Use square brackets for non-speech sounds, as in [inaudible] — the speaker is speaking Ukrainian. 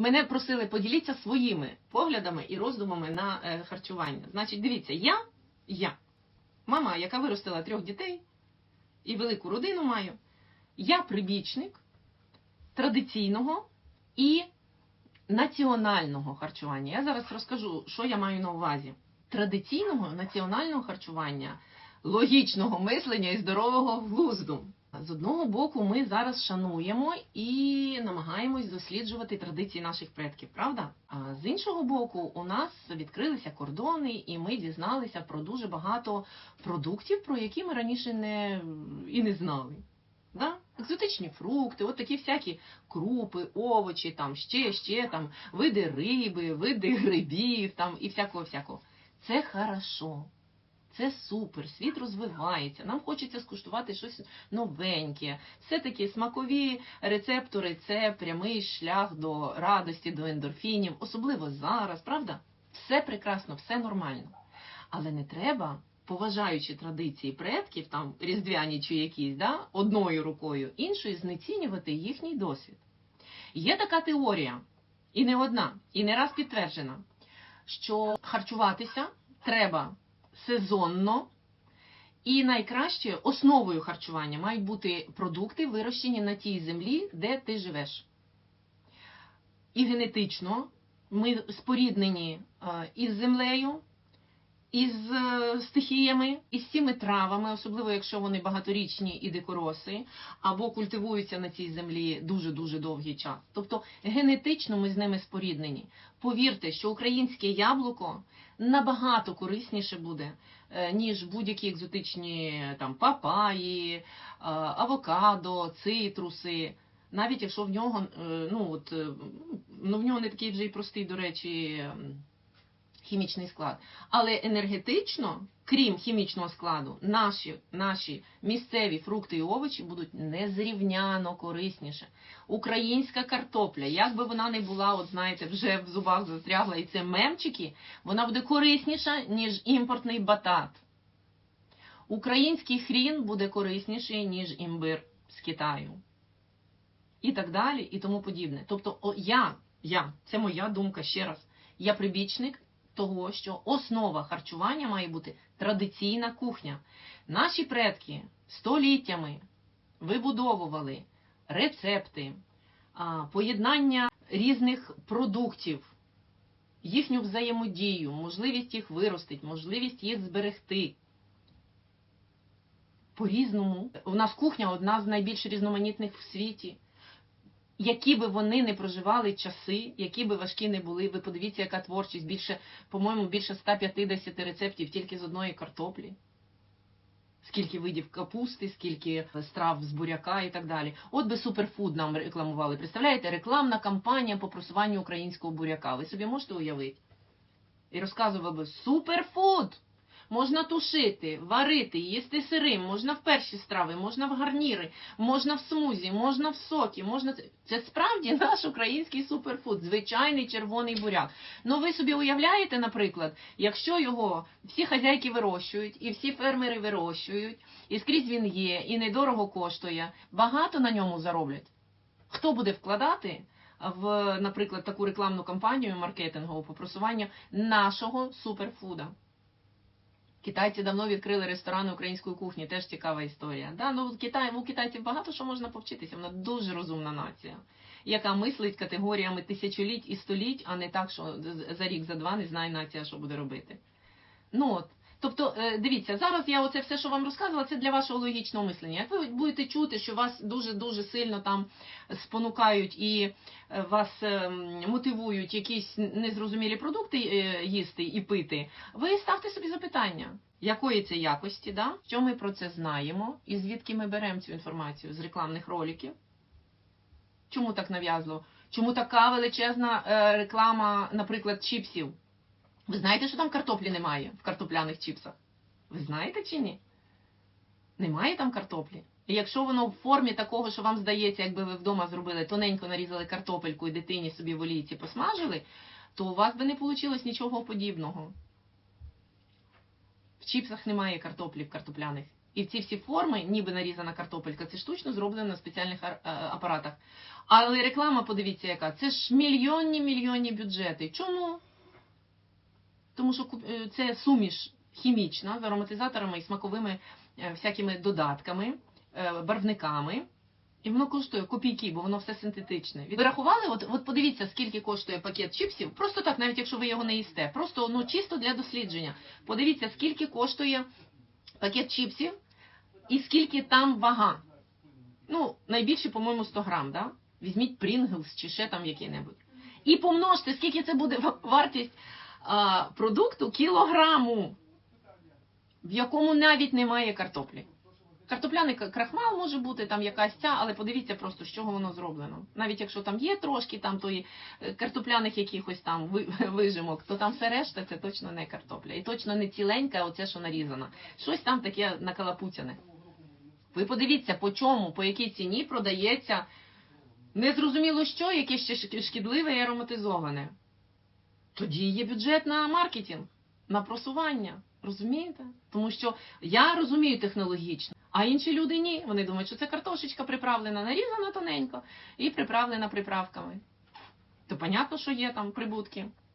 Мене просили поділіться своїми поглядами і роздумами на е, харчування. Значить, дивіться, я, я, мама, яка виростила трьох дітей і велику родину маю, я прибічник традиційного і національного харчування. Я зараз розкажу, що я маю на увазі. Традиційного національного харчування, логічного мислення і здорового глузду. З одного боку, ми зараз шануємо і намагаємось досліджувати традиції наших предків, правда? А з іншого боку, у нас відкрилися кордони, і ми дізналися про дуже багато продуктів, про які ми раніше не і не знали. Да? Екзотичні фрукти, от такі всякі крупи, овочі, там ще, ще там види риби, види грибів, там і всякого всякого. Це хорошо. Це супер, світ розвивається. Нам хочеться скуштувати щось новеньке. Все-таки смакові рецептори це прямий шлях до радості, до ендорфінів, особливо зараз, правда? Все прекрасно, все нормально. Але не треба, поважаючи традиції предків, там різдвяні чи якісь, да, одною рукою, іншою знецінювати їхній досвід. Є така теорія, і не одна, і не раз підтверджена, що харчуватися треба сезонно. І найкраще основою харчування мають бути продукти, вирощені на тій землі, де ти живеш. І генетично ми споріднені е, із землею, із е, стихіями, із цими травами, особливо якщо вони багаторічні і дикороси, або культивуються на цій землі дуже-дуже довгий час. Тобто генетично ми з ними споріднені. Повірте, що українське яблуко набагато корисніше буде, е, ніж будь-які екзотичні там папаї, е, авокадо, цитруси. Навіть якщо в нього, ну от ну в нього не такий вже й простий, до речі, хімічний склад. Але енергетично, крім хімічного складу, наші, наші місцеві фрукти і овочі будуть незрівняно корисніше. Українська картопля, як би вона не була, от знаєте, вже в зубах застрягла, і це мемчики, вона буде корисніша, ніж імпортний батат. Український хрін буде корисніший, ніж імбир з Китаю. І так далі, і тому подібне. Тобто, о, я, я, це моя думка ще раз. Я прибічник того, що основа харчування має бути традиційна кухня. Наші предки століттями вибудовували рецепти, поєднання різних продуктів, їхню взаємодію, можливість їх виростити, можливість їх зберегти. По-різному. У нас кухня одна з найбільш різноманітних в світі. Які би вони не проживали часи, які би важкі не були, ви подивіться, яка творчість, більше, по-моєму, більше 150 рецептів тільки з одної картоплі. Скільки видів капусти, скільки страв з буряка і так далі. От би суперфуд нам рекламували. Представляєте, рекламна кампанія по просуванню українського буряка. Ви собі можете уявити? І розказував би суперфуд! Можна тушити, варити, їсти сирим, можна в перші страви, можна в гарніри, можна в смузі, можна в сокі, можна це. Справді наш український суперфуд, звичайний червоний буряк. Ну ви собі уявляєте, наприклад, якщо його всі хазяйки вирощують, і всі фермери вирощують, і скрізь він є, і недорого коштує, багато на ньому зароблять. Хто буде вкладати в, наприклад, таку рекламну кампанію маркетингову по просуванню нашого суперфуда? Китайці давно відкрили ресторани української кухні, теж цікава історія. Да, ну Китай, у китайців багато що можна повчитися. Вона дуже розумна нація, яка мислить категоріями тисячоліть і століть, а не так, що за рік, за два не знає нація, що буде робити. Ну от. Тобто, е, дивіться, зараз я оце все, що вам розказувала, це для вашого логічного мислення. Як ви будете чути, що вас дуже дуже сильно там спонукають і е, вас е, мотивують якісь незрозумілі продукти їсти і пити, ви ставте собі запитання, якої це якості, да? що ми про це знаємо, і звідки ми беремо цю інформацію з рекламних роликів. Чому так нав'язливо? Чому така величезна реклама, наприклад, чіпсів? Ви знаєте, що там картоплі немає в картопляних чіпсах? Ви знаєте чи ні? Немає там картоплі. І якщо воно в формі такого, що вам здається, якби ви вдома зробили тоненько нарізали картопельку і дитині собі в олійці посмажили, то у вас би не вийшло нічого подібного. В чіпсах немає картоплі в картопляних. І ці всі форми, ніби нарізана картопелька, це штучно зроблено на спеціальних е, апаратах. Але реклама, подивіться, яка це ж мільйонні мільйонні бюджети. Чому? Тому що е, це суміш хімічна з ароматизаторами і смаковими е, всякими додатками, е, барвниками. І воно коштує копійки, бо воно все синтетичне. Ви рахували, от, от подивіться, скільки коштує пакет чіпсів. Просто так, навіть якщо ви його не їсте. Просто ну чисто для дослідження. Подивіться, скільки коштує пакет чіпсів і скільки там вага. Ну, найбільше, по-моєму, 100 грам, да? Візьміть Pringles чи ще там який-небудь. І помножте, скільки це буде ва- вартість продукту кілограму, в якому навіть немає картоплі. Картопляний крахмал може бути, там якась ця, але подивіться просто, з чого воно зроблено. Навіть якщо там є трошки там тої е, картопляних якихось там ви- [laughs] вижимок, то там все решта це точно не картопля. І точно не ціленька, оце, що нарізано. Щось там таке накалапуцяне. Ви подивіться, по чому, по якій ціні продається незрозуміло що, яке ще шкідливе і ароматизоване. Тоді є бюджет на маркетинг, на просування. Розумієте? Тому що я розумію технологічно, а інші люди ні. Вони думають, що це картошечка приправлена, нарізана тоненько і приправлена приправками. То понятно, що є там прибутки.